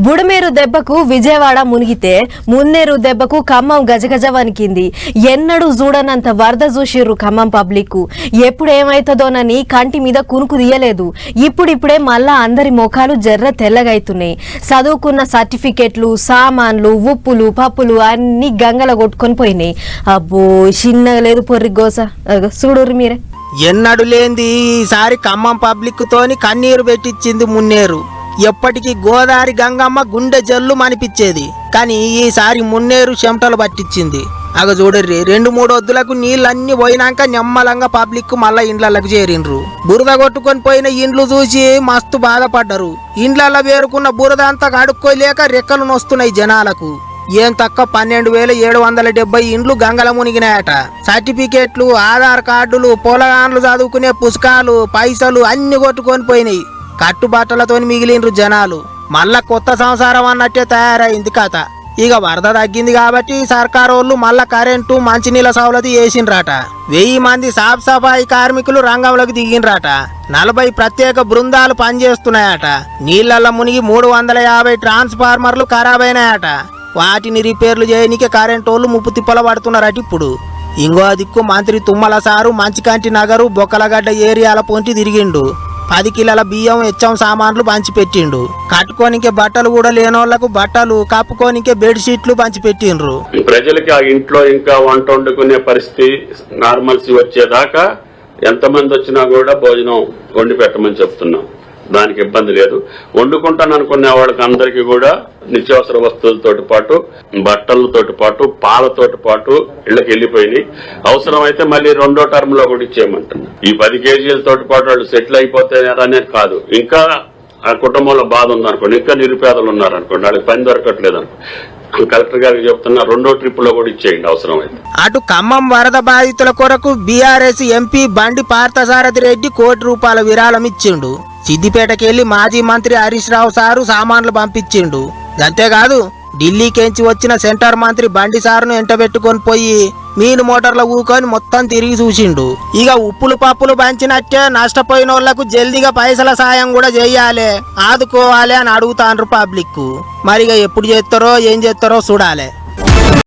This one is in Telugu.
బుడమేరు దెబ్బకు విజయవాడ మునిగితే మున్నేరు దెబ్బకు ఖమ్మం గజగజ వణికింది. ఎన్నడూ చూడనంత వరద చూసిర్రు ఖమ్మం పబ్లిక్ ఎప్పుడు ఏమైతుందోనని కంటి మీద కునుకు తీయలేదు. ఇప్పుడిప్పుడే మళ్ళా అందరి ముఖాలు జర్ర తెల్లగైతున్నాయి. చదువుకున్న సర్టిఫికెట్లు సామాన్లు ఉప్పులు పప్పులు అన్ని గంగల కొట్టుకొని పోయినాయి. అబ్బో చిన్నగా లేదు పొర్రి గోస. అగో మీరే. ఎన్నడు లేంది ఈసారి ఖమ్మం పబ్లిక్ తోని కన్నీరు పెట్టించింది మున్నేరు. ఎప్పటికీ గోదావరి గంగమ్మ గుండె జల్లు మనిపించేది. కానీ ఈసారి మున్నేరు చెమటలు పట్టించింది. అగ చూడర్రి రెండు మూడు వద్దులకు నీళ్ళన్నీ పోయినాక నెమ్మలంగా పబ్లిక్ మళ్ళా ఇండ్లకు చేరిండ్రు. బురద కొట్టుకొని పోయిన ఇండ్లు చూసి మస్తు బాధపడ్డరు. ఇండ్లలో వేరుకున్న బురద అంతా కడుక్కోలేక రెక్కలు నొస్తున్నాయి జనాలకు. ఏం తక్కువ పన్నెండు వేల ఏడు వందల డెబ్బై ఇండ్లు గంగల మునిగినాయట. సర్టిఫికేట్లు ఆధార్ కార్డులు పొలగాన్లు చదువుకునే పుస్తకాలు పైసలు అన్ని కొట్టుకొని పోయినాయి. కట్టుబట్టలతోని మిగిలినరు జనాలు. మళ్ళా కొత్త సంసారం అన్నట్టే తయారైంది కథ. ఇక వరద తగ్గింది కాబట్టి సర్కారు వాళ్ళు మళ్ళా కరెంటు మంచినీళ్ళ సౌలతి వేసిండ్రట వెయ్యి మంది సాఫ్ సఫాయి కార్మికులు రంగంలోకి దిగిండ్రట. నలభై ప్రత్యేక బృందాలు పనిచేస్తున్నాయట. నీళ్ళలో మునిగి మూడు వందల యాభై ట్రాన్స్ఫార్మర్లు ఖరాబైనాయట. వాటిని రిపేర్లు చేయనికే కరెంటు వాళ్ళు ముప్పు తిప్పల పడుతున్నారట ఇప్పుడు. ఇంకో దిక్కు మంత్రి తుమ్మల సారు మంచికంటి నగరు బొక్కలగడ్డ ఏరియాల పొంటి తిరిగిండు. పది కిలోల బియ్యం ఎచ్చం సామాన్లు పంచిపెట్టిండు కట్టుకోనికే బట్టలు కూడా లేనోళ్ళకు బట్టలు కప్పుకోనికే బెడ్షీట్లు పంచిపెట్టిండ్రు. ప్రజలకి ఆ ఇంట్లో ఇంకా వంట వండుకునే పరిస్థితి నార్మల్సీ వచ్చేదాకా ఎంతమంది వచ్చినా కూడా భోజనం వండి పెట్టమని చెప్తున్నాం. దానికి ఇబ్బంది లేదు. వండుకుంటాను అనుకునే వాళ్ళకి అందరికీ కూడా నిత్యావసర వస్తువులతోటి పాటు బట్టలతోటి పాటు పాలతోటి పాటు ఇళ్ళకి వెళ్ళిపోయినాయి. అవసరమైతే మళ్ళీ రెండో టర్మ్లో కూడా ఇచ్చేయమంటున్నా. ఈ పది కేజీలతోటి పాటు వాళ్ళు సెటిల్ అయిపోతారు కాదు. ఇంకా ఆ కుటుంబంలో బాధ ఉందనుకోండి ఇంకా నిరుపేదలు ఉన్నారనుకోండి వాళ్ళకి పని దొరకట్లేదు అనుకోండి. కలెక్టర్ గారికి చెప్తున్నా రెండో ట్రిప్లో కూడా ఇచ్చేయండి అవసరమైతే. అటు ఖమ్మం వరద బాధితుల కొరకు బీఆర్ఎస్ ఎంపీ బండి పార్థసారథి రెడ్డి కోటి రూపాయల విరాళం ఇచ్చిండు. సిద్దిపేటకెళ్ళి మాజీ మంత్రి హరీష్ రావు సారు సామాన్లు పంపించిండు. అంతేకాదు ఢిల్లీకెంచి వచ్చిన సెంటర్ మంత్రి బండి సారును ఎంటబెట్టుకొని పోయి మీను మోటార్ల ఊకొని మొత్తం తిరిగి చూసిండు. ఇక ఉప్పులు పప్పులు పంచినట్టే నష్టపోయిన వాళ్ళకు జల్దిగా పైసల సాయం కూడా చేయాలి ఆదుకోవాలి అని అడుగుతాండ్రు పబ్లిక్ మరిగా ఎప్పుడు చేస్తారో ఏం చేస్తారో చూడాలి.